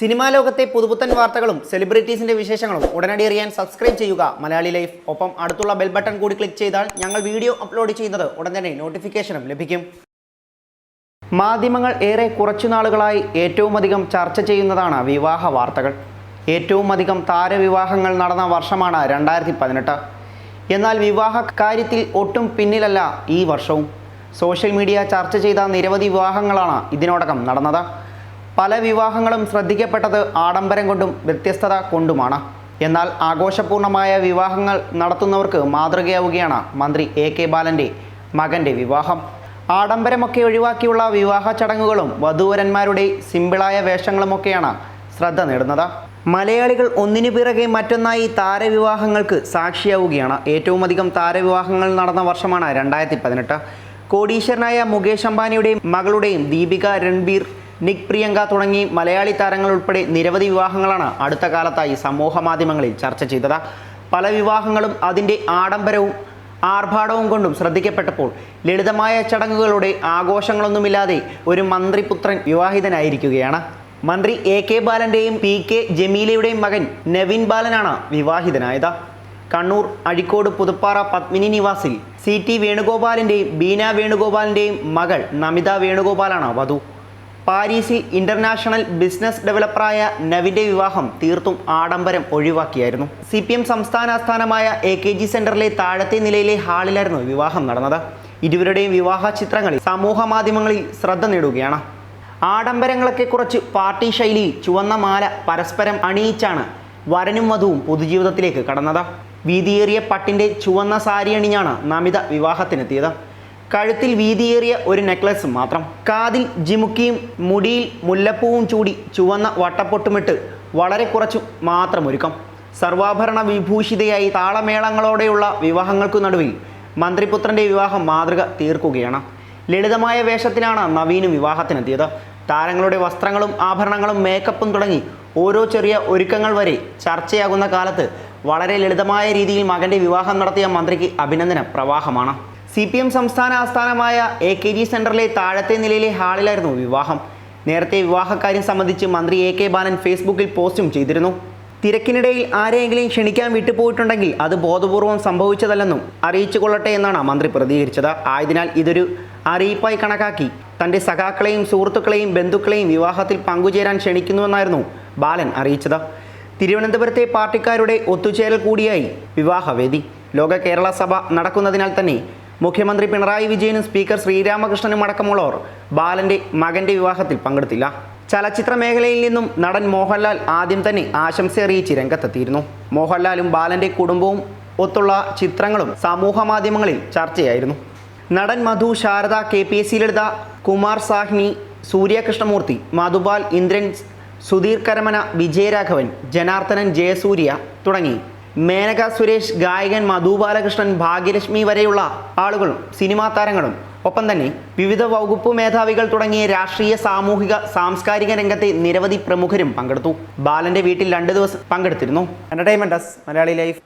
Cinema ലോകത്തെ പുതുപുത്തൻ വാർത്തകളും സെലിബ്രിറ്റീസിന്റെ വിശേഷങ്ങളും ഉടനടി അറിയാൻ സബ്സ്ക്രൈബ് ചെയ്യുക. മലയാളി ലൈഫ്. ഒപ്പം അടുത്തുള്ള ബെൽ ബട്ടൺ കൂടി ക്ലിക്ക് ചെയ്താൽ ഞങ്ങൾ വീഡിയോ അപ്ലോഡ് ചെയ്യുന്നത് ഉടൻ തന്നെ നോട്ടിഫിക്കേഷനും ലഭിക്കും. മാധ്യമങ്ങൾ ഏറെ കുറച്ചു നാളുകളായി ഏറ്റവും അധികം ചർച്ച ചെയ്യുന്നതാണ് വിവാഹ വാർത്തകൾ. ഏറ്റവും അധികം താരവിവാഹങ്ങൾ നടന്ന വർഷമാണ് രണ്ടായിരത്തി പതിനെട്ട് എന്നാൽ വിവാഹ കാര്യത്തിൽ ഒട്ടും പിന്നിലല്ല ഈ വർഷവും. സോഷ്യൽ മീഡിയ ചർച്ച ചെയ്ത നിരവധി വിവാഹങ്ങളാണ് ഇതിനോടകം നടന്നത്. പല വിവാഹങ്ങളും ശ്രദ്ധിക്കപ്പെട്ടത് ആഡംബരം കൊണ്ടും വ്യത്യസ്തത കൊണ്ടുമാണ്. എന്നാൽ ആഘോഷപൂർണമായ വിവാഹങ്ങൾ നടത്തുന്നവർക്ക് മാതൃകയാവുകയാണ് മന്ത്രി എ കെ ബാലന്റെ മകന്റെ വിവാഹം. ആഡംബരമൊക്കെ ഒഴിവാക്കിയുള്ള വിവാഹ ചടങ്ങുകളും വധുവരന്മാരുടെ സിമ്പിളായ വേഷങ്ങളുമൊക്കെയാണ് ശ്രദ്ധ നേടുന്നത്. മലയാളികൾ ഒന്നിനു പിറകെ മറ്റൊന്നായി താരവിവാഹങ്ങൾക്ക് സാക്ഷിയാവുകയാണ്. ഏറ്റവും അധികം താരവിവാഹങ്ങൾ നടന്ന വർഷമാണ് രണ്ടായിരത്തി പതിനെട്ട്. കോടീശ്വരനായ മുകേഷ് അംബാനിയുടെയും മകളുടെയും ദീപിക രൺബീർ നിക് പ്രിയങ്ക തുടങ്ങി മലയാളി താരങ്ങൾ ഉൾപ്പെടെ നിരവധി വിവാഹങ്ങളാണ് അടുത്ത കാലത്തായി സമൂഹ മാധ്യമങ്ങളിൽ ചർച്ച ചെയ്തത്. പല വിവാഹങ്ങളും അതിന്റെ ആഡംബരവും ആർഭാടവും കൊണ്ടും ശ്രദ്ധിക്കപ്പെട്ടപ്പോൾ ലളിതമായ ചടങ്ങുകളുടെ ആഘോഷങ്ങളൊന്നുമില്ലാതെ ഒരു മന്ത്രിപുത്രൻ വിവാഹിതനായിരിക്കുകയാണ്. മന്ത്രി എ കെ ബാലന്റെയും പി കെ ജമീലയുടെയും മകൻ നവീൻ ബാലനാണ് വിവാഹിതനായത്. കണ്ണൂർ അഴിക്കോട് പുതുപ്പാറ പത്മിനി നിവാസിൽ സി ടി വേണുഗോപാലിന്റെയും ബീന വേണുഗോപാലിന്റെയും മകൾ നമിത വേണുഗോപാലാണ് വധു. പാരീസിൽ ഇന്റർനാഷണൽ ബിസിനസ് ഡെവലപ്പറായ നവിന്റെ വിവാഹം തീർത്തും ആഡംബരം ഒഴിവാക്കിയായിരുന്നു. സി പി എം സംസ്ഥാന ആസ്ഥാനമായ എ കെ ജി സെന്ററിലെ താഴത്തെ നിലയിലെ ഹാളിലായിരുന്നു വിവാഹം നടന്നത്. ഇരുവരുടെയും വിവാഹ ചിത്രങ്ങളിൽ സമൂഹ മാധ്യമങ്ങളിൽ ശ്രദ്ധ നേടുകയാണ്. ആഡംബരങ്ങളൊക്കെ കുറച്ച് പാർട്ടി ശൈലി ചുവന്ന മാല പരസ്പരം അണിയിച്ചാണ് വരനും വധുവും പൊതുജീവിതത്തിലേക്ക് കടന്നത്. വീതിയേറിയ പട്ടിന്റെ ചുവന്ന സാരി അണിഞ്ഞാണ് നമിത വിവാഹത്തിനെത്തിയത്. കഴുത്തിൽ വീതിയേറിയ ഒരു നെക്ലസ് മാത്രം. കാതിൽ ജിമുക്കിയും മുടിയിൽ മുല്ലപ്പൂവും ചൂടി ചുവന്ന വട്ടപ്പൊട്ടുമിട്ട് വളരെ കുറച്ചു മാത്രം ഒരുക്കം. സർവാഭരണ വിഭൂഷിതയായി താളമേളങ്ങളോടെയുള്ള വിവാഹങ്ങൾക്കു നടുവിൽ മന്ത്രിപുത്രന്റെ വിവാഹം മാതൃക തീർക്കുകയാണ്. ലളിതമായ വേഷത്തിലാണ് നവീനും വിവാഹത്തിനെത്തിയത്. താരങ്ങളുടെ വസ്ത്രങ്ങളും ആഭരണങ്ങളും മേക്കപ്പും തുടങ്ങി ഓരോ ചെറിയ ഒരുക്കങ്ങൾ വരെ ചർച്ചയാകുന്ന കാലത്ത് വളരെ ലളിതമായ രീതിയിൽ മകന്റെ വിവാഹം നടത്തിയ മന്ത്രിക്ക് അഭിനന്ദന പ്രവാഹമാണ്. സി പി എം സംസ്ഥാന ആസ്ഥാനമായ എ കെ ജി സെന്ററിലെ താഴത്തെ നിലയിലെ ഹാളിലായിരുന്നു വിവാഹം. നേരത്തെ വിവാഹക്കാര്യം സംബന്ധിച്ച് മന്ത്രി എ കെ ബാലൻ ഫേസ്ബുക്കിൽ പോസ്റ്റും ചെയ്തിരുന്നു. തിരക്കിനിടയിൽ ആരെയെങ്കിലും ക്ഷണിക്കാൻ വിട്ടുപോയിട്ടുണ്ടെങ്കിൽ അത് ബോധപൂർവം സംഭവിച്ചതല്ലെന്നും അറിയിച്ചു കൊള്ളട്ടെ എന്നാണ് മന്ത്രി പ്രതികരിച്ചത്. ആയതിനാൽ ഇതൊരു അറിയിപ്പായി കണക്കാക്കി. തന്റെ സഖാക്കളെയും സുഹൃത്തുക്കളെയും ബന്ധുക്കളെയും വിവാഹത്തിൽ പങ്കുചേരാൻ ക്ഷണിക്കുന്നുവെന്നായിരുന്നു ബാലൻ അറിയിച്ചത്. തിരുവനന്തപുരത്തെ പാർട്ടിക്കാരുടെ ഒത്തുചേരൽ കൂടിയായി വിവാഹവേദി. ലോക കേരള സഭ നടക്കുന്നതിനാൽ തന്നെ മുഖ്യമന്ത്രി പിണറായി വിജയനും സ്പീക്കർ ശ്രീരാമകൃഷ്ണനും അടക്കമുള്ളവർ ബാലന്റെ മകന്റെ വിവാഹത്തിൽ പങ്കെടുത്തില്ല. ചലച്ചിത്ര മേഖലയിൽ നിന്നും നടൻ മോഹൻലാൽ ആദ്യം തന്നെ ആശംസ അറിയിച്ച് രംഗത്തെത്തിയിരുന്നു. മോഹൻലാലും ബാലന്റെ കുടുംബവും ഒത്തുള്ള ചിത്രങ്ങളും സമൂഹ മാധ്യമങ്ങളിൽ ചർച്ചയായിരുന്നു. നടൻ Madhu Sharada K P S C Lalitha Kumar Sahni Suryakrishnamoorthy Madhupal Indran Sudheer Karamana Vijayaraghavan Janardhanan Jayasurya തുടങ്ങി മേനക സുരേഷ് ഗായകൻ മധു ബാലകൃഷ്ണൻ ഭാഗ്യലക്ഷ്മി വരെയുള്ള ആളുകളും സിനിമാ താരങ്ങളും. ഒപ്പം തന്നെ വിവിധ വകുപ്പ് മേധാവികൾ തുടങ്ങിയ രാഷ്ട്രീയ സാമൂഹിക സാംസ്കാരിക രംഗത്തെ നിരവധി പ്രമുഖരും പങ്കെടുത്തു. ബാലന്റെ വീട്ടിൽ രണ്ട് ദിവസം പങ്കെടുത്തിരുന്നു. Entertainment Malayali life.